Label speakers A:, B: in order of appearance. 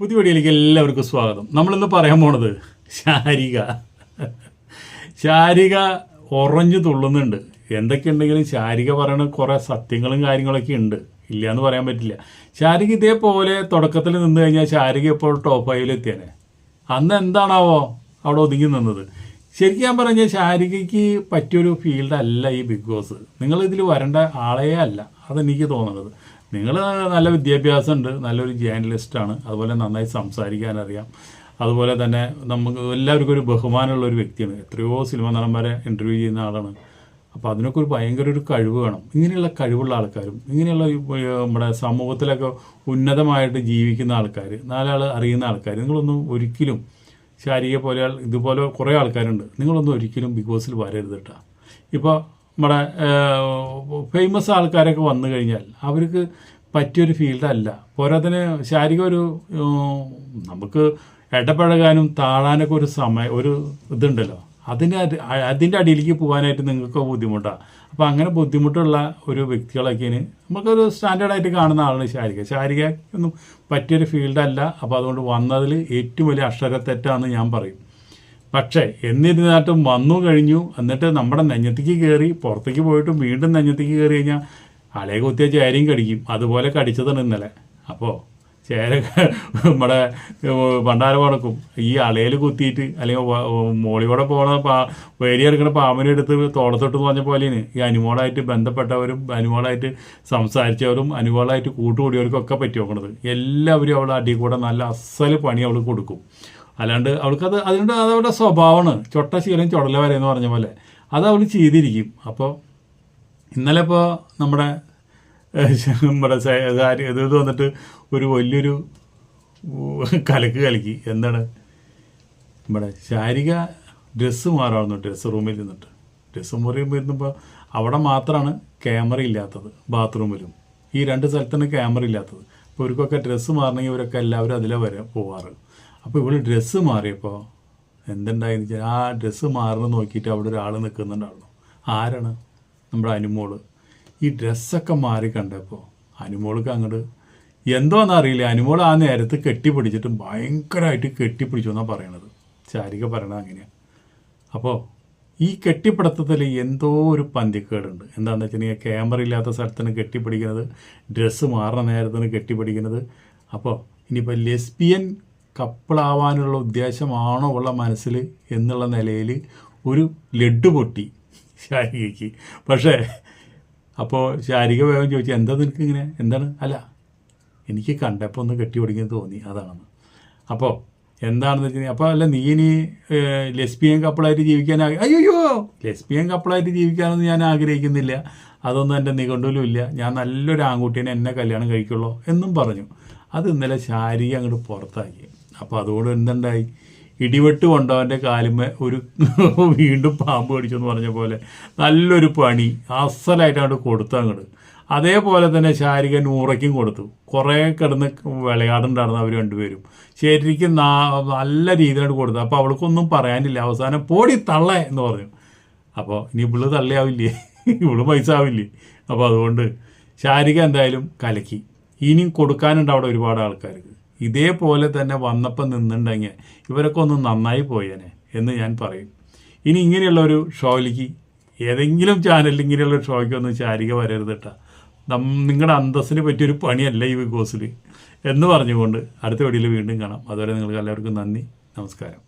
A: പുതിയ വീഡിയോയിലേക്ക് എല്ലാവർക്കും സ്വാഗതം. നമ്മളിന്ന് പറയാൻ പോണത് ശാരിക. ശാരിക ഉറഞ്ഞു തുള്ളുന്നുണ്ട്. എന്തൊക്കെയുണ്ടെങ്കിലും ശാരിക പറയണ കുറേ സത്യങ്ങളും കാര്യങ്ങളൊക്കെ ഉണ്ട്. ഇല്ല എന്ന് പറയാൻ പറ്റില്ല. ശാരിക ഇതേപോലെ തുടക്കത്തിൽ നിന്ന് കഴിഞ്ഞാൽ ശാരിക ഇപ്പോൾ ടോപ്പ് ഫൈവിൽ അന്ന് എന്താണാവോ അവിടെ ഒതുങ്ങി നിന്നത്. ശരിക്കും ഞാൻ പറഞ്ഞ ശാരികയ്ക്ക് പറ്റിയൊരു ഫീൽഡ് അല്ല ഈ ബിഗ് ബോസ്. നിങ്ങൾ ഇതിൽ വരേണ്ട ആളേ അല്ല. അതെനിക്ക് തോന്നുന്നത് നിങ്ങൾ നല്ല വിദ്യാഭ്യാസം ഉണ്ട് നല്ലൊരു ജേർണലിസ്റ്റാണ് അതുപോലെ നന്നായി സംസാരിക്കാൻ അറിയാം അതുപോലെ തന്നെ നമുക്ക് എല്ലാവർക്കും ഒരു ബഹുമാനമുള്ള ഒരു വ്യക്തിയാണ്. എത്രയോ സിനിമ നടന്മാരെ ഇന്റർവ്യൂ ചെയ്യുന്ന ആളാണ്. അപ്പോൾ അതിനൊക്കെ ഒരു ഭയങ്കര ഒരു കഴിവ് വേണം. ഇങ്ങനെയുള്ള കഴിവുള്ള ആൾക്കാരും ഇങ്ങനെയുള്ള നമ്മുടെ സമൂഹത്തിലൊക്കെ ഉന്നതമായിട്ട് ജീവിക്കുന്ന ആൾക്കാർ നാലാൾ അറിയുന്ന ആൾക്കാർ നിങ്ങളൊന്നും ഒരിക്കലും ശാരിക പോലെ ഇതുപോലെ കുറേ ആൾക്കാരുണ്ട്. നിങ്ങളൊന്നും ഒരിക്കലും ബിഗ് ബോസിൽ വരരുത് കേട്ടോ ഇപ്പോൾ നമ്മുടെ ഫേമസ് ആൾക്കാരൊക്കെ വന്നു കഴിഞ്ഞാൽ അവർക്ക് പറ്റിയൊരു ഫീൽഡല്ല പോരാത്തിന് ശാരീരിക ഒരു നമുക്ക് ഇടപഴകാനും താഴാനൊക്കെ ഒരു സമയം ഒരു ഇതുണ്ടല്ലോ. അതിന് അത്- അതിന്റെ അടിയിലേക്ക് പോകാനായിട്ട് നിങ്ങൾക്ക് ബുദ്ധിമുട്ടാണ് അപ്പോൾ അങ്ങനെ ബുദ്ധിമുട്ടുള്ള ഒരു വ്യക്തികളൊക്കെയാണ് നമുക്കൊരു സ്റ്റാൻഡേർഡായിട്ട് കാണുന്ന ആളാണ് ശാരിക ശാരിക ഒന്നും പറ്റിയൊരു ഫീൽഡല്ല അപ്പോൾ അതുകൊണ്ട് വന്നതിൽ ഏറ്റവും വലിയ അക്ഷരത്തെറ്റാന്ന് ഞാൻ പറയും. പക്ഷേ എന്നിരുന്നാട്ടും വന്നു കഴിഞ്ഞു. എന്നിട്ട് നമ്മുടെ നെഞ്ഞത്തേക്ക് കയറി പുറത്തേക്ക് പോയിട്ട് വീണ്ടും നെഞ്ഞത്തേക്ക് കയറി കഴിഞ്ഞാൽ അളയെ കുത്തിയ ചേരയും കടിക്കും. അതുപോലെ കടിച്ചതാണ് ഇന്നലെ. അപ്പോൾ ചേര നമ്മുടെ പണ്ടാര പണക്കും ഈ അളയിൽ കുത്തിയിട്ട് അല്ലെങ്കിൽ മോളിവിടെ പോണ പാ വേരി എടുക്കുന്ന പാമ്പിനെ എടുത്ത് തോളത്തൊട്ട് പറഞ്ഞ പോലെയാണ്. ഈ അനുമോളായിട്ട് ബന്ധപ്പെട്ടവരും അനുമോളായിട്ട് സംസാരിച്ചവരും അനുമോളായിട്ട് കൂട്ടുകൂടിയവർക്കൊക്കെ പറ്റി നോക്കണത് എല്ലാവരും അവൾ അടി കൂടെ നല്ല അസൽ പണി അവൾ കൊടുക്കും. അല്ലാണ്ട് അവൾക്കത് അതിന്റെ അതവളുടെ സ്വഭാവമാണ്. ചൊട്ട ശീലം ചുടല വരെ എന്ന് പറഞ്ഞ പോലെ. അത് അവൾ ചെയ്തിരിക്കും. അപ്പോൾ ഇന്നലെ ഇപ്പോൾ നമ്മുടെ നമ്മുടെ സാരി ഇത് വന്നിട്ട് ഒരു വലിയൊരു കലക്ക് കലക്കി. എന്താണ്? നമ്മുടെ ശാരിക ഡ്രസ്സ് മാറാവുന്നു ഡ്രസ്സ് റൂമിൽ നിന്നിട്ട്. ഡ്രസ്സ് മുറിയിൽ ഇരുന്നപ്പോൾ അവിടെ മാത്രമാണ് ക്യാമറ ഇല്ലാത്തത് ബാത്റൂമിലും ഈ രണ്ട് സ്ഥലത്താണ് ക്യാമറ ഇല്ലാത്തത്. അപ്പോൾ ഇവർക്കൊക്കെ ഡ്രസ്സ് മാറണമെങ്കിൽ ഇവരൊക്കെ എല്ലാവരും അതിലെ വരെ പോവാറ്. അപ്പോൾ ഇവൾ ഡ്രസ്സ് മാറിയപ്പോൾ എന്തുണ്ടായെന്ന് വെച്ചാൽ ആ ഡ്രസ്സ് മാറുന്നത് നോക്കിയിട്ട് അവിടെ ഒരാൾ നിൽക്കുന്നുണ്ടായിരുന്നു ആരാണ്? നമ്മുടെ അനുമോൾ. ഈ ഡ്രസ്സൊക്കെ മാറി കണ്ടപ്പോൾ അനുമോൾക്ക് അങ്ങോട്ട് എന്തോന്ന് അറിയില്ല അനുമോൾ ആ നേരത്ത് കെട്ടിപ്പിടിച്ചിട്ട് ഭയങ്കരമായിട്ട് കെട്ടിപ്പിടിച്ചു എന്നാണ് പറയണത്. ചാരിക പറയണത് അങ്ങനെയാണ് അപ്പോൾ ഈ കെട്ടിപ്പിടുത്തത്തിൽ എന്തോ ഒരു പന്തിക്കേടുണ്ട്. എന്താണെന്ന് വെച്ചിട്ടുണ്ടെങ്കിൽ ക്യാമറ ഇല്ലാത്ത സ്ഥലത്തിന് കെട്ടിപ്പിടിക്കുന്നത്. ഡ്രസ്സ് മാറുന്ന നേരത്തിന് കെട്ടിപ്പിടിക്കുന്നത്. അപ്പോൾ ഇനിയിപ്പോൾ ലെസ്ബിയൻ കപ്പിളാവാനുള്ള ഉദ്ദേശമാണോ ഉള്ള മനസ്സിൽ എന്നുള്ള നിലയിൽ ഒരു ലഡ്ഡു പൊട്ടി ശാരികയ്ക്ക്. പക്ഷേ അപ്പോൾ ശാരിക വേഗം ചോദിച്ചു എന്താ നിനക്ക് ഇങ്ങനെ? എന്താണ്? അല്ല എനിക്ക് കണ്ടപ്പോൾ ഒന്ന് കെട്ടി കെട്ടിപിടിക്കുന്നത് തോന്നി അതാണ് അപ്പോൾ എന്താണെന്ന് വെച്ചാൽ അപ്പോൾ അല്ല നീ ഇനി ലെസ്ബിയൻ കപ്പിളായിട്ട് ജീവിക്കാൻ അയ്യോ ലെസ്ബിയൻ കപ്പിളായിട്ട് ജീവിക്കാനൊന്നും ഞാൻ ആഗ്രഹിക്കുന്നില്ല. അതൊന്നും എന്റെ നിഘണ്ടുവിലും ഇല്ല. ഞാൻ നല്ലൊരു ആൺകുട്ടീനെ എന്നെ കല്യാണം കഴിക്കുള്ളൂ എന്നും പറഞ്ഞു. അത് ഇന്നലെ ശാരിക അങ്ങോട്ട് പുറത്താക്കി. അപ്പോൾ അതുകൊണ്ട് എന്തുണ്ടായി? ഇടിവെട്ട് കൊണ്ടവന്റെ കാലുമേ ഒരു വീണ്ടും പാമ്പ് കടിച്ചെന്ന് പറഞ്ഞ പോലെ നല്ലൊരു പണി. അസലായിട്ട് അങ്ങോട്ട് കൊടുത്തു അങ്ങോട്ട്. അതേപോലെ തന്നെ ശാരിക നൂറയ്ക്കും കൊടുത്തു. കുറേ കിടന്ന് വിളയാടുണ്ടായിരുന്നു അവർ രണ്ടുപേരും. ശരിക്കും നല്ല രീതിയിലാണ് കൊടുത്തു. അപ്പോൾ അവൾക്കൊന്നും പറയാനില്ല. അവസാനം പോടി തള്ള എന്ന് പറഞ്ഞു. അപ്പോൾ ഇനി ഇവൾ തള്ളിയാവില്ലേ? ഇവൾ പൈസ ആവില്ലേ അപ്പോൾ അതുകൊണ്ട് ശാരിക എന്തായാലും കലക്കി. ഇനിയും കൊടുക്കാനുണ്ട് അവിടെ ഒരുപാട് ആൾക്കാർക്ക്. ഇതേപോലെ തന്നെ വന്നപ്പോൾ നിന്നുണ്ടെങ്കിൽ ഇവരൊക്കെ ഒന്ന് നന്നായി പോയേനെ എന്ന് ഞാൻ പറയും. ഇനി ഇങ്ങനെയുള്ള ഒരു ഷോയിലേക്ക് ഏതെങ്കിലും ചാനലിൽ ഇങ്ങനെയുള്ള ഒരു ഷോയ്ക്ക് ഒന്ന് ചാരിക വരരുത് കേട്ടോ നിങ്ങളുടെ അന്തസ്സിന് പറ്റിയൊരു പണിയല്ല ഈ ബിഗ് ബോസിൽ എന്ന് പറഞ്ഞുകൊണ്ട് അടുത്ത വീഡിയോയിൽ വീണ്ടും കാണാം. അതുവരെ നിങ്ങൾക്ക് എല്ലാവർക്കും നന്ദി നമസ്കാരം.